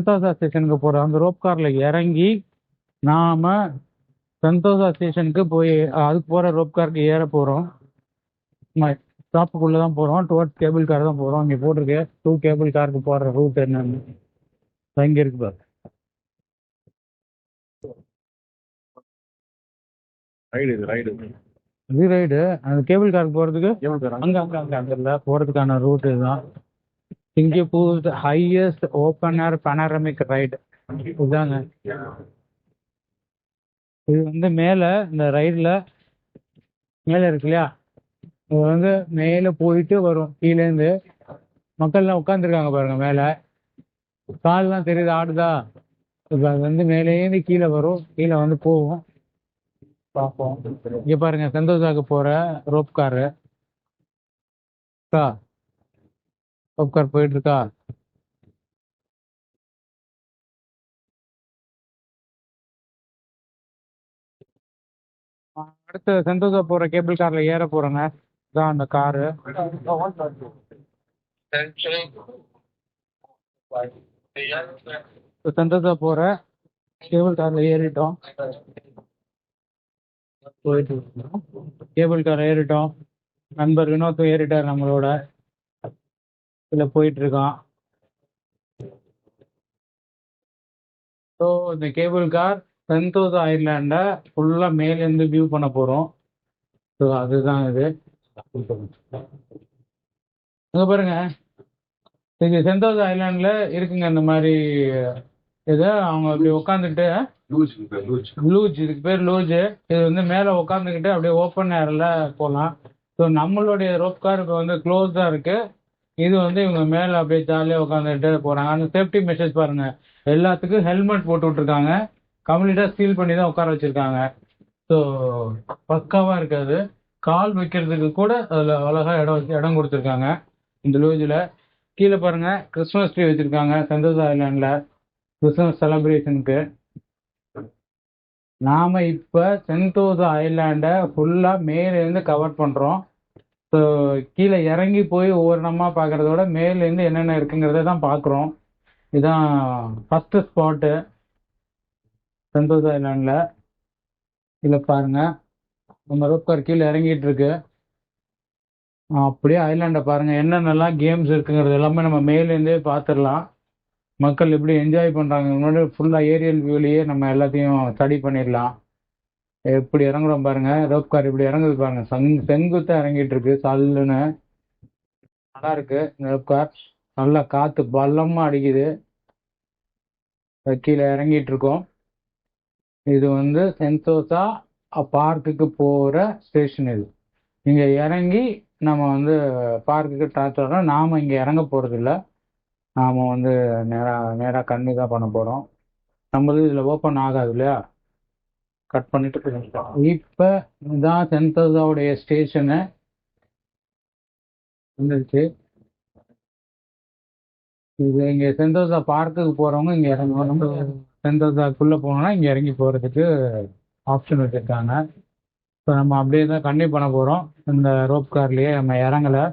Sentosa ஸ்டேஷனுக்கு போகிறோம் அந்த ரோப் காரில் இறங்கி நாம சென்தோசா ஸ்டேஷனுக்கு போய் அதுக்கு போகிற ரோப் காருக்கு ஏற போகிறோம் ஸ்டாப்புக்குள்ளே தான் போகிறோம் டுவர்ட்ஸ் கேபிள் கார் தான் போகிறோம் இங்கே போட்டிருக்கு. டூ கேபிள் காருக்கு போகிற ரூட் என்னன்னு. இங்கே இருக்கு பாரு. ரைடு இது ரைடு இது. ரைடு அந்த கேபிள் காருக்கு போகிறதுக்கு அங்க. அங்க அங்க அங்க இல்ல போறதுக்கான ரூட் இதுதான் Singapore highest open air panoramic ride இதுதாங்க இது வந்து மேல இந்த ரைடுல மேல இருக்கு இல்லையா? இது வந்து மேல போயிட்டு வரும். கீழே இருந்து மக்கள்லாம் உட்காந்துருக்காங்க பாருங்க மேல. கால்லாம் தெரியுது ஆடுதா? இப்போ அது வந்து மேலேருந்து கீழே வரும். கீழே வந்து போகும். பார்ப்போம் இங்கே பாருங்க செந்தோசாக்கு போகிற ரோப் காரு இருக்கா போயிட்டு இருக்கா அடுத்து செந்தோசா போற கேபிள் கார்ல ஏற போறேங்க. இதான் அந்த காரு சந்தோஷா செந்தோசா போற கேபிள் கார்ல ஏறிட்டோம். போயிட்டு இருக்கோம். கேபிள் கார் ஏறிட்டோம். நண்பர் வினோத்தும் ஏறிட்டார் நம்மளோட. இதில் போயிட்டுருக்கான். ஸோ இந்த கேபிள் கார் செந்தோஸ் ஐலாண்டை ஃபுல்லாக மேலேருந்து வியூ பண்ண போகிறோம் ஸோ அதுதான் இது. அங்கே பாருங்க. இது செந்தோஸ் ஐலாண்டில் இருக்குங்க இந்த மாதிரி இது அவங்க அப்படி உட்காந்துட்டு லூஜ் இதுக்கு பேர் லூஜ் இது வந்து மேலே உட்காந்துக்கிட்டு அப்படியே ஓப்பன் ஏரில் போகலாம் ஸோ நம்மளுடைய ரோப் கார் இப்போ வந்து க்ளோஸாக இருக்குது இது வந்து இவங்க மேலே அப்படியே ஜாலியாக உட்காந்துட்டு போகிறாங்க அந்த சேஃப்டி மெஷர்ஸ் பாருங்க. எல்லாத்துக்கும் ஹெல்மெட் போட்டு விட்ருக்காங்க கம்ப்ளீட்டாக சீல் பண்ணி தான் உட்கார வச்சிருக்காங்க. ஸோ பக்காவாக இருக்காது. கால் வைக்கிறதுக்கு கூட அதில் அழகா இடம் வச்சு இடம் கொடுத்துருக்காங்க. இந்த லூஜில் கீழே பாருங்க. கிறிஸ்மஸ் ட்ரீ வச்சிருக்காங்க. சந்தோஷ் ஐலாண்டில் கிறிஸ்மஸ் செலிப்ரேஷனுக்கு நாம இப்ப சென்டோசா ஐலாண்டை ஃபுல்லா மேல இருந்து கவர் பண்றோம். ஸோ கீழே இறங்கி போய் ஒவ்வொரு நம்ம பார்க்கறத விட மேலேருந்து என்னென்ன இருக்குங்கிறத தான் பார்க்குறோம். இதுதான் ஃபஸ்ட்டு ஸ்பாட்டு சென்டோசா ஐலாண்டில் இதில் பாருங்க. நம்ம ரோப்கார் கீழே இறங்கிட்டு இருக்கு. அப்படியே ஐலாண்டை பாருங்கள் என்னென்னலாம் கேம்ஸ் இருக்குங்கிறது எல்லாமே நம்ம மேலேருந்தே பார்த்துடலாம். மக்கள் எப்படி என்ஜாய் பண்ணுறாங்க முன்னாடி ஃபுல்லாக ஏரியல் வியூலேயே நம்ம எல்லாத்தையும் ஸ்டடி பண்ணிடலாம். எப்படி இறங்குறோம் பாருங்க. ரோப் கார் இப்படி இறங்குது பாருங்க. சங் செங்குத்தா இறங்கிட்டு இருக்கு சல்லுன்னு நல்லா இருக்கு. ரோப் கார் நல்லா காத்து பலமா அடிக்குது. கீழே இறங்கிட்டு இருக்கோம் இது வந்து சென்சோசா பார்க்குக்கு போற ஸ்டேஷன் இது. இங்க இறங்கி நம்ம வந்து பார்க்குக்கு ட்ரான்ஸ்ஃபர் நாம இங்க இறங்க போறது நாம் நாம வந்து நேரா நேரா கண்ணு தான் பண்ண போறோம். நம்மளும் இதுல ஓப்பன் ஆகாது இல்லையா? கட் பண்ணிட்டு இப்போ தான் இதான் ஸ்டேஷனை ஸ்டேஷனு. வந்துருச்சு. இது இங்கே சென்டோசா பார்க்குக்கு போகிறவங்க இங்கே இறங்கணும் சென்டோசாக்குள்ள போனோம்னா இங்கே இறங்கி போகிறதுக்கு ஆப்ஷன் வச்சுருக்காங்க. ஸோ நம்ம அப்படியே தான் கண்டினியூ பண்ண போகிறோம் இந்த ரோப் கார்லேயே நம்ம இறங்கலை.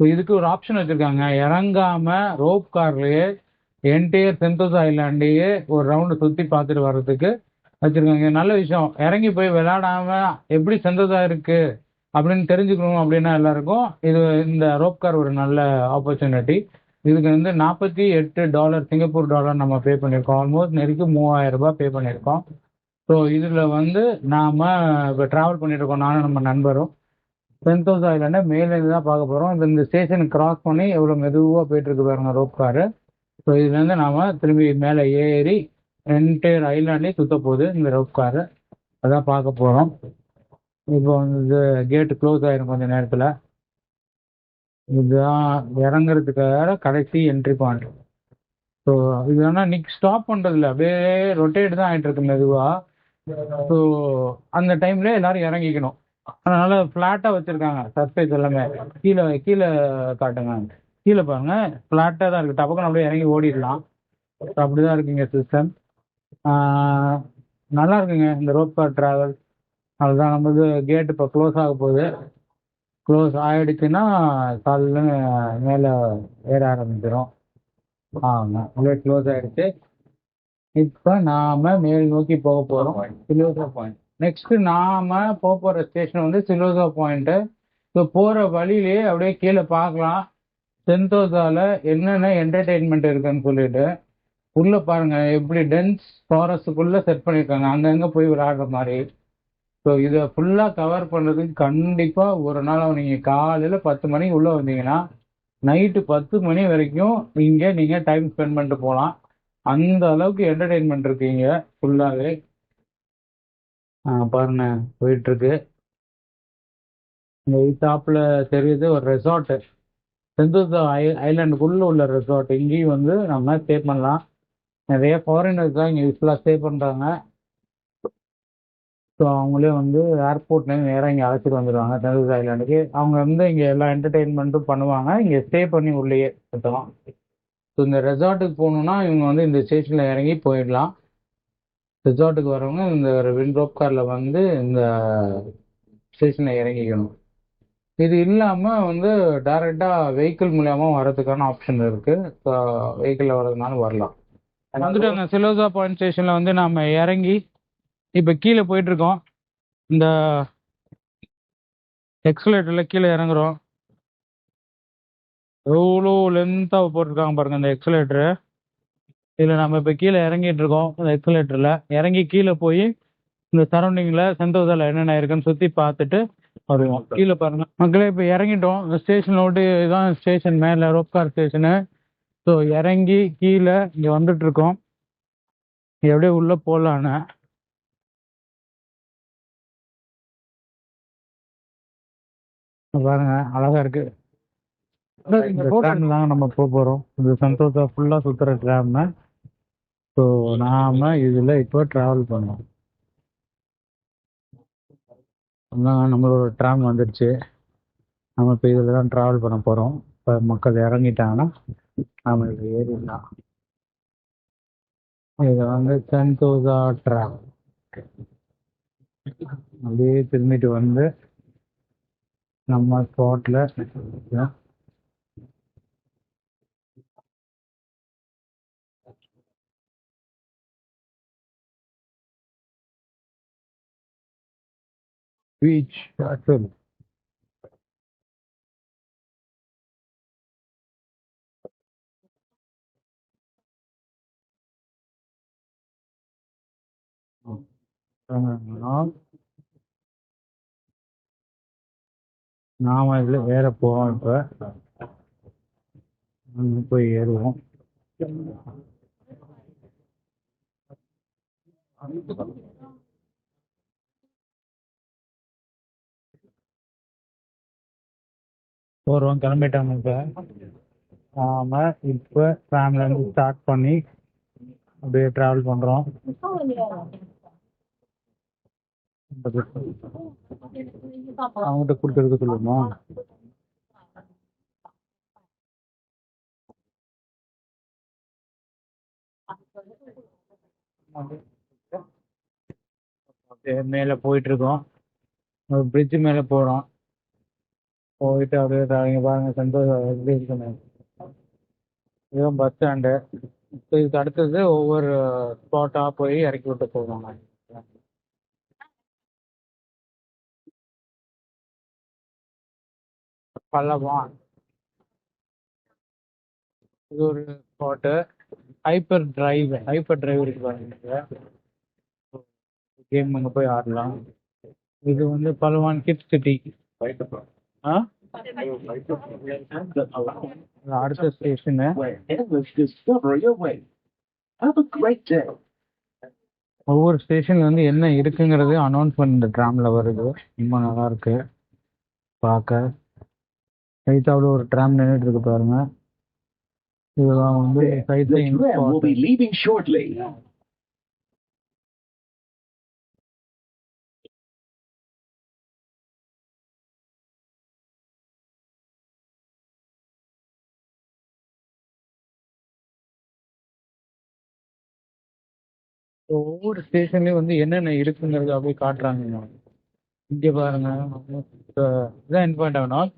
ஸோ இதுக்கு ஒரு ஆப்ஷன் வச்சிருக்காங்க. இறங்காமல் ரோப் கார்லேயே என்டையர் சென்டோஸ் ஐலாண்டையே ஒரு ரவுண்டு சுற்றி பார்த்துட்டு வர்றதுக்கு வச்சிருக்காங்க. நல்ல விஷயம். இறங்கி போய் விளையாடாம எப்படி சென்டோஸா இருக்கு அப்படின்னு தெரிஞ்சுக்கணும் அப்படின்னா எல்லாருக்கும் இது இந்த ரோப் கார் ஒரு நல்ல ஆப்பர்ச்சுனிட்டி இதுக்கு வந்து நாற்பத்தி எட்டு டாலர் சிங்கப்பூர் டாலர் நம்ம பே பண்ணியிருக்கோம் ஆல்மோஸ்ட் நெருக்கி மூவாயிரம் ரூபாய் பே பண்ணியிருக்கோம் ஸோ இதில் வந்து நாம் இப்போ ட்ராவல் பண்ணிகிட்ருக்கோம் நானும் நம்ம நண்பரும். டென் தௌசண்ட் ஐலாண்டை மேலேருந்து தான் பார்க்க போகிறோம் இந்த இந்த ஸ்டேஷன் கிராஸ் பண்ணி எவ்வளோ மெதுவாக போயிட்டுருக்கு பாருங்க ரோப் காரு ஸோ இதுலேருந்து நாம் திரும்பி மேலே ஏறி என்டையர் ஐலாண்டே சுத்த போகுது. இந்த ரவுப் காரு அதான் பார்க்க போகிறோம் இப்போ வந்து கேட்டு க்ளோஸ் ஆயிரும் கொஞ்ச நேரத்தில். இதுதான் இறங்குறதுக்காக கடைசி என்ட்ரி பாயிண்ட் ஸோ இது ஆனால் இன்னைக்கு ஸ்டாப் பண்ணுறதில்ல அப்படியே ரொட்டேட் தான் ஆகிட்டு இருக்கு மெதுவாக ஸோ அந்த டைம்ல எல்லாரும் இறங்கிக்கணும். அதனால ஃப்ளாட்டாக வச்சுருக்காங்க. சர்ஃபேஸ் எல்லாமே. கீழே கீழே காட்டுங்க. கீழே பாருங்கள் ஃப்ளாட்டாக தான் இருக்குது டபக்குன்னு அப்படியே இறங்கி ஓடிடலாம். அப்படி தான் இருக்குங்க சிஸ்டம் நல்லா இருக்குங்க இந்த ரோப் கார் ட்ராவல் அதுதான் நம்மது கேட் இப்போ க்ளோஸ் ஆக போகுது. க்ளோஸ் ஆகிடுச்சுன்னா காலையில் மேலே ஏற ஆரம்பிச்சிடும் ஆமாம் அப்படியே க்ளோஸ் ஆகிடுச்சு இப்போ நாம மேல் நோக்கி போக போகிறோம் சிலோசா பாயிண்ட் நெக்ஸ்ட் நாம போக போகிற ஸ்டேஷன் வந்து சிலோசா பாயிண்ட்டு ஸோ போகிற வழியிலேயே அப்படியே கீழே பார்க்கலாம். சென்தோசாவில் என்னென்ன என்டர்டெயின்மெண்ட் இருக்குன்னு சொல்லிட்டு உள்ள பாருங்க எப்படி டென்ஸ் ஃபாரஸ்ட்டுக்குள்ள செட் பண்ணியிருக்காங்க அங்கங்க போய் விளையாடுற மாதிரி. ஸோ இதை ஃபுல்லாக கவர் பண்ணுறதுக்கு கண்டிப்பாக ஒரு நாள் நீங்கள் காலையில் பத்து மணிக்கு உள்ளே வந்தீங்கன்னா நைட்டு பத்து மணி வரைக்கும் இங்கே நீங்கள் டைம் ஸ்பெண்ட் பண்ணிட்டு போகலாம். அந்த அளவுக்கு என்டர்டெயின்மெண்ட் இருக்கீங்க ஃபுல்லாகவே பாருங்க போயிட்டுருக்கு. இந்த டாப்பில் தெரியுது ஒரு ரெசார்ட்டு செந்தூர் ஐ ஐலாண்டுக்குள்ளே உள்ள ரெசார்ட் இங்கேயும் வந்து நம்ம ஸ்டே பண்ணலாம். நிறைய ஃபாரினர்ஸ் தான் இங்கே யூஸ்ஃபுல்லாக ஸ்டே பண்ணுறாங்க ஸோ அவங்களே வந்து ஏர்போர்ட்லேருந்து நேராக இங்கே அழைச்சிட்டு வந்துடுவாங்க செந்தூசா ஐலாண்டுக்கு அவங்க வந்து இங்கே எல்லா என்டர்டெயின்மெண்ட்டும் பண்ணுவாங்க. இங்கே ஸ்டே பண்ணி உள்ளேயே சுற்றலாம் ஸோ இந்த ரெசார்ட்டுக்கு போகணுன்னா இவங்க வந்து இந்த ஸ்டேஷனில் இறங்கி போயிடலாம். ரெசார்ட்டுக்கு வரவங்க இந்த வின் ரோப் காரில் வந்து இந்த ஸ்டேஷனில் இறங்கிக்கணும். இது இல்லாமல் வந்து டைரெக்டாக வெஹிக்கிள் மூலியமாக வரதுக்கான ஆப்ஷன் இருக்குது ஸோ வெஹிக்கிளில் வரதுனாலும் வரலாம். வந்துட்டு அந்த சிலோசா பாயிண்ட் ஸ்டேஷனில் வந்து நாம் இறங்கி இப்போ கீழே போயிட்டுருக்கோம். இந்த எக்ஸலேட்டரில் கீழே இறங்குறோம். எவ்வளோ லென்த்தாக போட்டிருக்காங்க பாருங்க இந்த எக்ஸலேட்டரு இதில் நம்ம இப்போ கீழே இறங்கிட்டு இருக்கோம் இந்த எக்ஸலேட்டரில் இறங்கி கீழே போய் இந்த சரௌண்டிங்கில் செந்தோசால என்னென்ன இருக்குன்னு சுற்றி பார்த்துட்டு வருவோம். கீழே பாருங்க. மக்களே இப்போ இறங்கிட்டோம். இந்த ஸ்டேஷன் விட்டு இதுதான் ஸ்டேஷன் மேலே ரோப்கார் ஸ்டேஷனு. ஸோ இறங்கி கீழே இங்கே வந்துட்டு இருக்கோம் இங்க அப்படியே உள்ளே போகலான்னு பாருங்க அழகா இருக்கு. இந்த ட்ராம் தான் நம்ம போக போகிறோம் இது சந்தோஷா ஃபுல்லாக சுற்றுற ட்ராம் ஸோ நாம இதில் இப்போ ட்ராவல் பண்ணோம். நம்மளோட ட்ராம் வந்துடுச்சு நம்ம இப்போ இதில் தான் ட்ராவல் பண்ண போகிறோம் இப்போ மக்கள் இறங்கிட்டாங்கன்னா நாம இதில் இது வந்து சந்தோஷா ட்ராம் அப்படியே திரும்பிட்டு வந்து நம்ம ஸ்பாட்டில் பீச் நான் நாம இதில் ஏற போவோம் இப்போ. போய் ஏறுவோம். போகிறோம் கிளம்பிட்டாங்க இப்போ. நாம இப்போ ஃபேமிலிலேருந்து ஸ்டார்ட் பண்ணி அப்படியே ட்ராவல் பண்ணுறோம் அவங்ககிட்ட கொடுத்துருக்க சொல்லுமா? அப்படியே மேலே போயிட்டு இருக்கோம் ஒரு பிரிட்ஜ் மேலே போகிறோம் போயிட்டு அப்படியே த- பாருங்க சந்தோஷம் எப்படி இருக்குன்னு இதுதான் பஸ் ஸ்டாண்டு இப்போ இதுக்கு அடுத்தது ஒவ்வொரு ஸ்பாட்டாக போய் இறக்கி விட்டு போவாங்க பல்லவான் இது ஒரு spot hyper drive hyper drive இருக்கு பாருங்க கேம் அங்கே போய் ஆடலாம். இது வந்து பலவான் கிட் சிட்டி அடுத்த ஸ்டேஷனு ஒவ்வொரு ஸ்டேஷன்ல வந்து என்ன இருக்குங்கிறது அனௌன்ஸ்மெண்ட் இந்த ட்ராம்ல வருது. ரொம்ப நல்லா இருக்கு. பார்க்க. சைத்தாவில் ஒரு ட்ராம் நின்றுட்டு இருக்கு பாருங்க. இதுதான் வந்து shortly. ஒவ்வொரு ஸ்டேஷன்லயும் வந்து என்னென்ன இருக்குங்கிறது அப்படியே காட்டுறாங்க. இங்க பாருங்க. இதான் என் பாயிண்ட் ஆகணும்.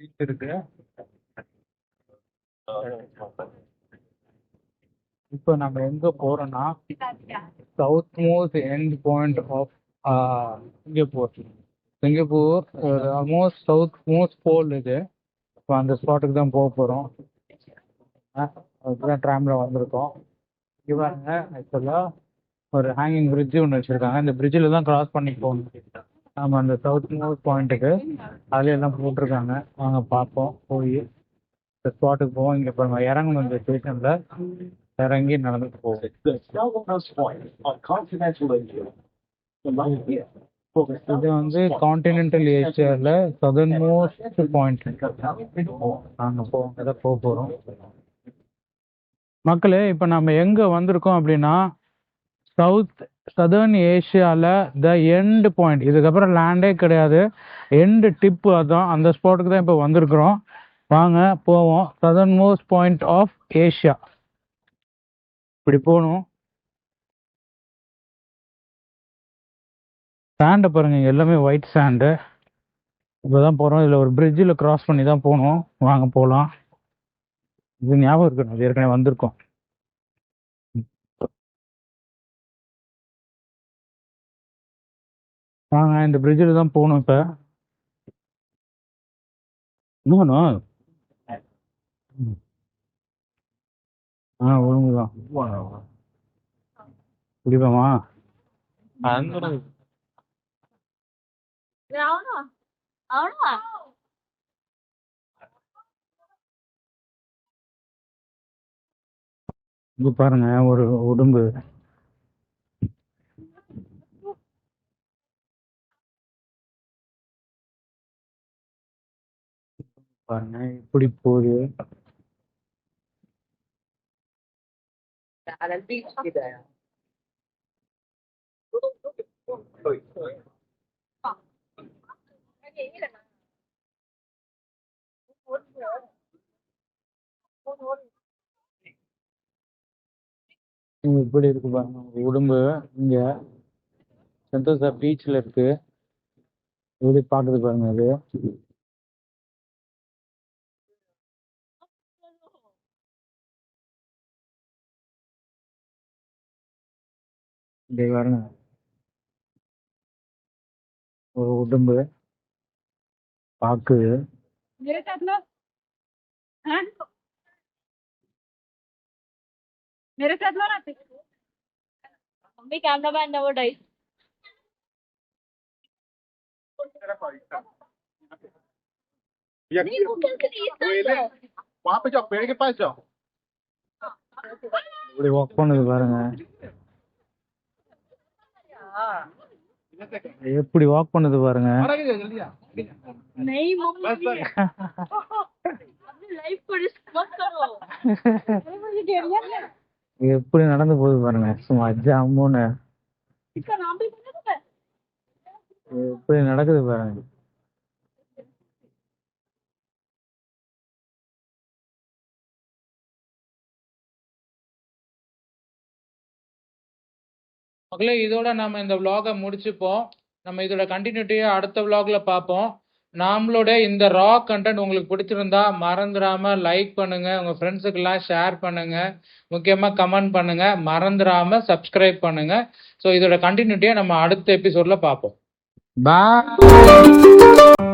பீச் இருக்கு இப்போ நம்ம எங்க போறோம்னா south most end point of Singapore. Singapore almost south most pole இது. இப்போ அந்த ஸ்பாட்டுக்கு தான் போக போகிறோம் அதுதான் ட்ராமில் வந்திருக்கோம். இங்கே பாருங்க ஆக்சுவலாக ஒரு ஹேங்கிங் பிரிட்ஜ் ஒன்று வச்சுருக்காங்க. இந்த பிரிட்ஜில் தான் கிராஸ் பண்ணி போகணும். நம்ம அந்த சவுத் மோஸ்ட் பாயிண்ட்டுக்கு அதுல எல்லாம் போட்டிருக்காங்க. வாங்க பார்ப்போம். போய் இந்த ஸ்பாட்டுக்கு போவோம். இங்கே இப்போ நம்ம இறங்கணும் இந்த ஸ்டேஷனில் இறங்கி நடந்துட்டு போவோம். இது வந்து கான்டினென்டல் ஏஷியாவில் சதர்ன் மோஸ்ட் பாயிண்ட் நாங்கள் போவோம். தான் போக போகிறோம் மக்களே இப்போ நம்ம எங்கே வந்திருக்கோம் அப்படின்னா சவுத் சதர்ன் ஏஷியாவில் த எண்டு பாயிண்ட் இதுக்கப்புறம் லேண்டே கிடையாது. எண்டு டிப்பு அதுதான் அந்த ஸ்பாட்டுக்கு தான் இப்போ வந்திருக்கிறோம். வாங்க போவோம். Southern most point of Asia இப்படி போகணும். சாண்டை பாருங்க இங்கே எல்லாமே ஒயிட் சாண்டு இப்போ தான் போகிறோம் இதில் ஒரு பிரிட்ஜில் கிராஸ் பண்ணி தான் போகணும். வாங்க போகலாம். இது ஞாபகம் இருக்கணும் அது ஏற்கனவே வந்திருக்கோம். நாங்கள் இந்த பிரிட்ஜில் தான் போகணும் இப்போ. இன்னும் ஆ ஒழுங்குதான் குடிப்போமா அந்த இங்கே பாருங்க ஒரு உடம்பு. பாருங்க இப்படி போகுது. ஒரு இப்படி இருக்கு பாருங்க. ஒரு உடம்பு இங்க சந்தோஷா பீச்ல இருக்கு. இப்படி பாக்குது பாருங்க அது. பாருங்க. ஒரு உடம்பு பாக்குது. मेरे साथ लो हाँ मेरे साथ लो ना mummy camera man never dies नहीं वो कैसे नहीं इस तरह वहाँ पे जाओ पेड़ के पास जाओ இப்படி ஒர்க் பண்ணுது பாருங்க எப்படி வாக் பண்ணுது பாருங்க जल्दी எப்படி நடந்து போகுது பாருங்க. சும்மா ஜாமுன்னு. எப்படி நடக்குது பாருங்க. மக்களே இதோட நம்ம இந்த விலாகை முடிச்சுப்போம். நம்ம இதோட கண்டினியூட்டியை அடுத்த விலாகில் பார்ப்போம். நம்மளோட இந்த ரா கண்டென்ட் உங்களுக்கு பிடிச்சிருந்தா மறந்துடாம லைக் பண்ணுங்க உங்க ஃப்ரெண்ட்ஸுக்கெல்லாம் ஷேர் பண்ணுங்க முக்கியமா கமெண்ட் பண்ணுங்க மறந்துடாம சப்ஸ்கிரைப் பண்ணுங்க. ஸோ இதோட கண்டினியூட்டியை நம்ம அடுத்த எபிசோட்ல பார்ப்போம். பாய்